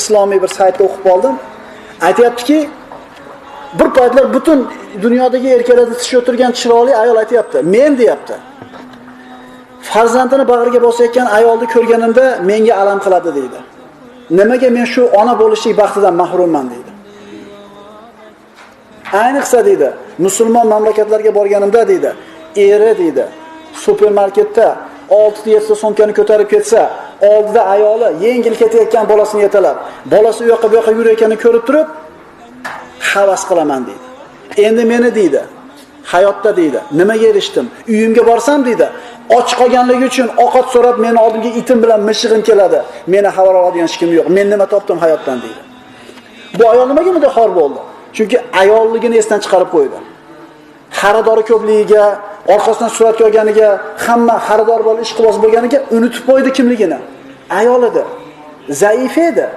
islomiy bir saytda o'qib qoldim. aytyaptiki bir paytlar butun dunyodagi erkaklarda tish o'tirgan chiroyli ayol aytyapti Men deyapti. Farzandini bag'riga bosayotgan ayolni ko'rganimda menga alam qiladi deydi. Nimaga men shu ona bo'lishlik baxtidan mahrumman deydi. Ayniqsa deydi, musulmon mamlakatlarga borganimda deydi, eri deydi, supermarketda 6-7 so'mkani ko'tarib ketsa, oldida ayoli yengil ketayotgan bolasini yetalab, bolasi u yoqqa bu yoqqa yurayotganini ko'rib turib, havas qilaman deydi. Endi meni deydi, hayotda deydi, nimaga erishdim? Uyimga borsam deydi, och qolganligi uchun ovqat so'rab meni oldimga itim bilan mishig'im keladi. Meni xabar oladigan hech kim yo'q. Men nima topdim hayotdan deydi. Bu ayol nimaga bunday xor bo'ldi? Chunki ayolligini esdan chiqarib qo'ydi. Xaridori ko'pligiga, orqasidan suratga olganiga, hamma xaridor bo'lib ishqiboz bo'lganiga unutib qo'ydi kimligini. Ayol edi. Zaif edi.